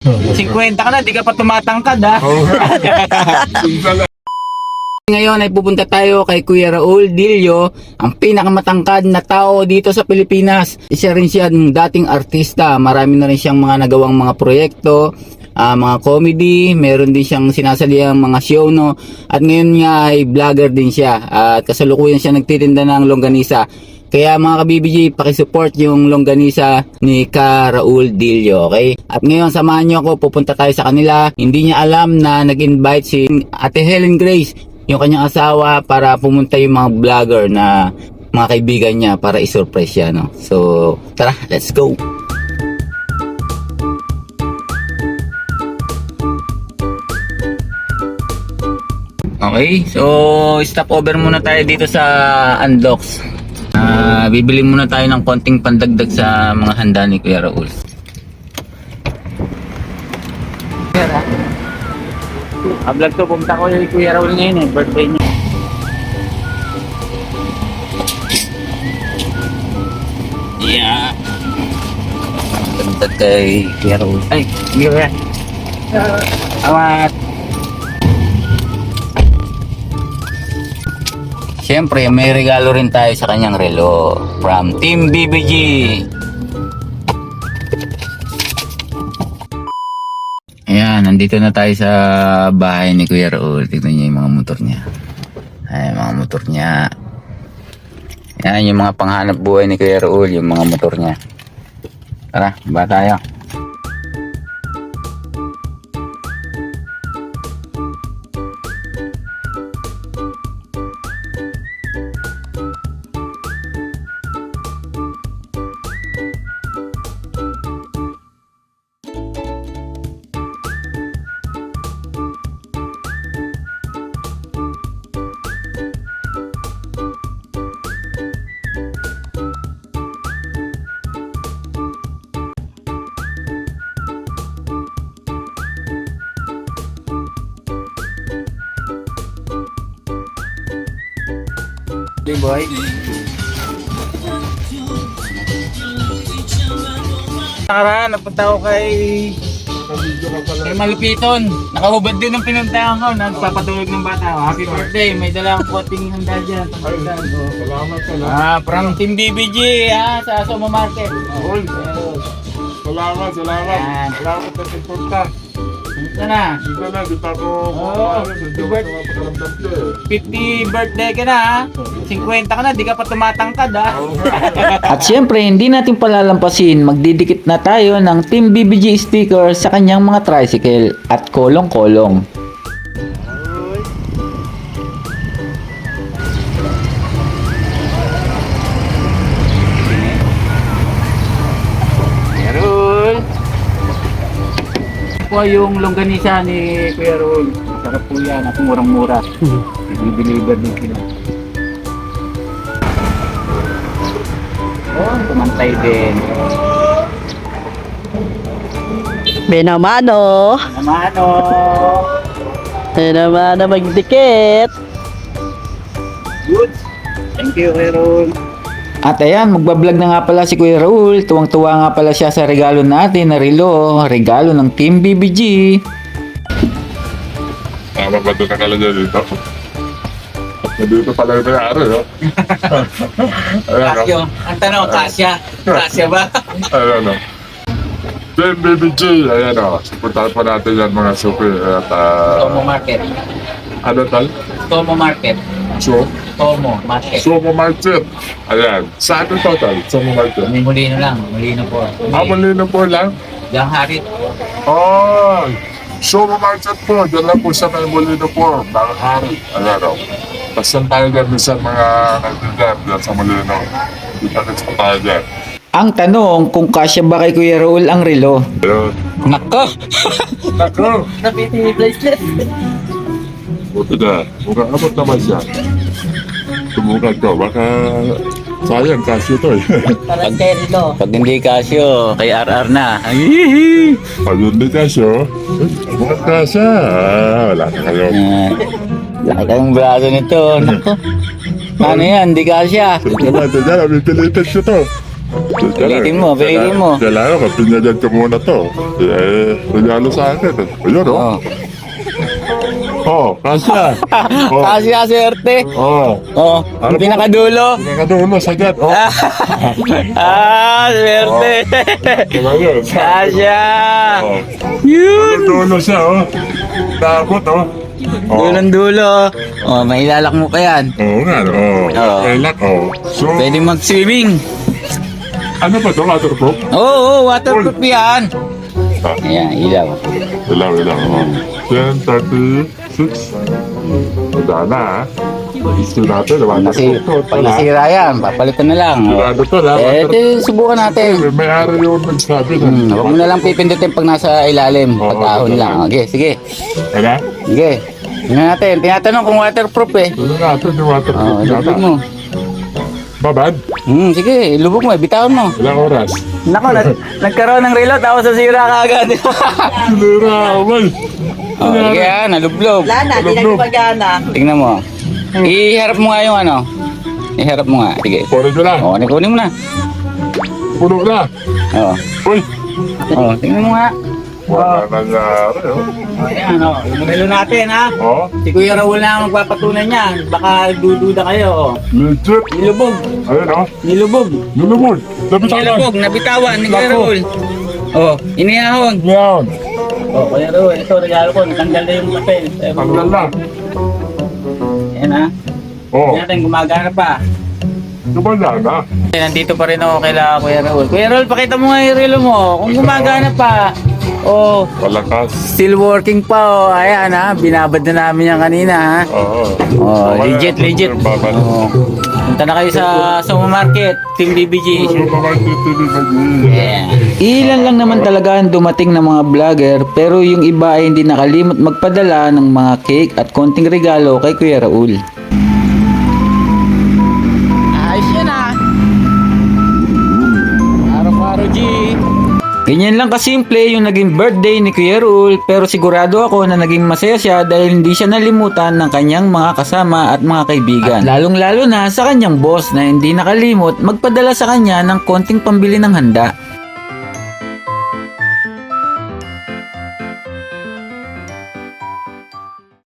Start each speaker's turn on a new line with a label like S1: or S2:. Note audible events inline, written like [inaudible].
S1: 50 ka na, di ka pa tumatangkad ha. [laughs] Ngayon ay pupunta tayo kay Kuya Raul Dilio, ang pinakamatangkad na tao dito sa Pilipinas. Isa rin siya ng dating artista. Marami na rin siyang mga nagawang mga proyekto, ah, mga comedy, meron din siyang sinasaliang mga show no. At ngayon nga ay vlogger din siya. At kasalukuyan siya nagtitinda ng longganisa. Kaya mga kabibiji, pakisupport yung longganisa ni Ka Raul Dilio, okay? At ngayon, samahan niyo ako, pupunta tayo sa kanila. Hindi niya alam na nag-invite si Ate Helen Grace, yung kanyang asawa, para pumunta yung mga vlogger na mga kaibigan niya para isurprise siya, no? So, tara, let's go! Okay, so stop over muna tayo dito sa Unlocks. Ah, bibili muna tayo ng konting pandagdag sa mga handa ni Kuya Raul. Kuya Ah, to, pumunta ko kay Kuya Raul ngayon eh, birthday niya. Yeah. Pandagdag kay Kuya Raul. Ay, hindi ko yan. Awat. Siyempre, may regalo rin tayo sa kanyang relo from Team BBG. Ayan, nandito na tayo sa bahay ni Kuya Raul. Tignan niyo yung mga motor niya. Ay, mga motor niya. Ayan, yung mga panghanap buhay ni Kuya Raul, yung mga motor niya. Tara, ba tayo? Hey boy. Nakaraan, napunta ako kay kay Malupiton. Nakahubad din ng pinuntahan ko. Nagpapatulog ng bata. Oh, happy birthday. May dala akong konting handa dyan.
S2: Salamat ka
S1: Ah, from Team BBG ah, sa Somo Market.
S2: Uy, Salamat, salamat.
S1: Yan.
S2: Salamat sa suporta.
S1: Kumusta na?
S2: Dito na, di pa ako
S1: Robert.
S2: mapakaramdam ko eh.
S1: 50 birthday ka na ha? 50 ka na, di ka pa tumatangkad ha?
S3: At syempre, hindi natin palalampasin, magdidikit na tayo ng Team BBG sticker sa kanyang mga tricycle at kolong-kolong.
S1: Po yung longganisa ni Kuya Rul. Sarap po yan at murang-mura. I-deliver din sila. Oh, tumantay din.
S4: Benamano.
S1: Naman oh.
S4: Benamano magdikit.
S1: Good. Thank you, Kuya Rul.
S3: At ayan, magbablog na nga pala si Kuya Raul. Tuwang-tuwa nga pala siya sa regalo natin na relo. Regalo ng Team BBG.
S2: Tama ba ito nakalagay dito? Nandito pala yung mayari, no? [laughs]
S1: Kasyo. Ang tanong, kasya. Kasya ba? [laughs]
S2: Ayan, no? Baby J, ayan, no? Puntahan pa natin yan mga suki. At,
S1: Tomo
S2: ah,
S1: Market.
S2: ano tal?
S1: Tomo Market.
S2: So,
S1: Tomo Market.
S2: Sumo Market. Ayan. Saan ito tal? Sumo Market.
S1: May mulino lang. Mulino po.
S2: Ah, malino po lang.
S1: Yang harit.
S2: Oh, Sumo Market po. Diyan lang po sa may Molino po. Nakahari. Ayan, no? Pasan tayo dyan sa mga nagtigan dyan sa Molino. Kita-kits pa tayo dyan.
S3: Ang tanong kung kasya ba kay Kuya Raul ang relo.
S2: Ayun.
S1: Nako!
S2: Nako!
S4: Napiti bracelet.
S2: Buti na. Mukhang abot naman siya. Tumukan ko. Baka sayang kasyo to eh.
S4: Parang. [laughs]
S1: Pag hindi kasyo, kay RR na.
S2: Ayun din kasyo. Mukhang kasya. Ah, wala na kayo.
S1: Yan. Laki kang braso nito. Nako. Ano yan? Hindi kasya.
S2: Ito dyan. Pipilitin ko to.
S1: Pilitin mo, pilitin mo.
S2: Kailangan ko, pinyagan ko muna to. Eh, regalo sa akin. Ayun, oh.
S1: Oh.
S2: Oh, kasya. [laughs] Oh,
S1: Kasi aserte.
S2: oh.
S1: Oh,
S2: Ano
S1: hindi
S2: po?
S1: nakadulo.
S2: Nakadulo, sagat. Oh, [laughs]
S1: ah, swerte.
S2: diba yun?
S1: Kasya.
S2: Oh,
S1: Yun.
S2: dulo siya, oh. Takot, oh. Oh,
S1: Dulong dulo. Oh, mailalak mo pa yan.
S2: Oo nga, oh.
S1: Oo.
S2: Kailan, oh. So,
S1: Pwede mag-swimming.
S2: ano ba ito, waterproof?
S1: Oo, oh, waterproof yan.
S2: Ah,
S1: Ayan, ilaw.
S2: ilaw, ilaw, oh. 10.36. Wala na, ah. Gusto natin, waterproof to.
S1: pag
S2: Ito, ah.
S1: nasira yan, papalitan na lang.
S2: Sigurado to, ha?
S1: Eh,
S2: Waterproof.
S1: di, subukan natin.
S2: May araw yung nagsabi na.
S1: Hmm, huwag mo na lang pipindutin pag nasa ilalim.
S2: Oo,
S1: Pag ahon
S2: oo.
S1: lang. Okay, sige.
S2: Ano?
S1: Sige. Tingnan natin. Tinatanong kung waterproof eh.
S2: Ano natin yung waterproof
S1: Oh,
S2: yata?
S1: lubog mo.
S2: Babad?
S1: Hmm, sige, lubog mo. Bitawan mo.
S2: Ilang oras?
S1: Nako, nag nagkaroon ng reload. Tapos nasira ka agad. [laughs]
S2: Sinira, abay.
S1: Oh, sige ah, nalublog.
S4: Wala na, di na gumagana.
S1: Tingnan mo. Iharap mo nga yung ano. Iharap mo nga. Sige.
S2: Kunin ko na.
S1: Oh, kunin mo na.
S2: Puno na.
S1: Oh.
S2: Uy!
S1: Oh, tingnan mo nga.
S2: Wala nangyari, oh.
S1: Oh, ayan, oh. Numero natin, ha?
S2: Oh,
S1: Si Kuya Raul na ang magpapatunan niyan. Baka dududa kayo, oh.
S2: legit.
S1: Nilubog.
S2: Ayun, oh.
S1: Nilubog.
S2: Lulubog. Nabitawan.
S1: Nilubog. Nabitawan ni Kuya. Raul. Oh, inihahon.
S2: Yan.
S1: Oh, Kuya Raul, ito regalo ko. Natanggal na yung papel. Eh,
S2: Tanggal na.
S1: Ayan, ha?
S2: Oh,
S1: Tingnan natin, gumagana pa.
S2: gumanda na.
S1: Eh, Nandito pa rin ako kay Kuya Raul. Kuya Raul, pakita mo nga yung relo mo. Kung gumagana pa. Oh,
S2: Malakas.
S1: still working pa. Oh, ayan ha. Binabad na namin yan kanina ha.
S2: Oo.
S1: Oh,
S2: Wala.
S1: legit, legit.
S2: Babad.
S1: Oh. Punta na kayo sa Soma Market, Team BBG.
S2: Titili na
S1: Yeah.
S3: Ilan lang naman talaga ang dumating ng mga vlogger pero yung iba ay hindi nakalimot magpadala ng mga cake at konting regalo kay Kuya Raul.
S1: Ayos yan ah. Araw-araw G.
S3: Ganyan lang kasimple yung naging birthday ni Kuya Raul pero sigurado ako na naging masaya siya dahil hindi siya nalimutan ng kanyang mga kasama at mga kaibigan. At lalong lalo na sa kanyang boss na hindi nakalimot magpadala sa kanya ng konting pambili ng handa.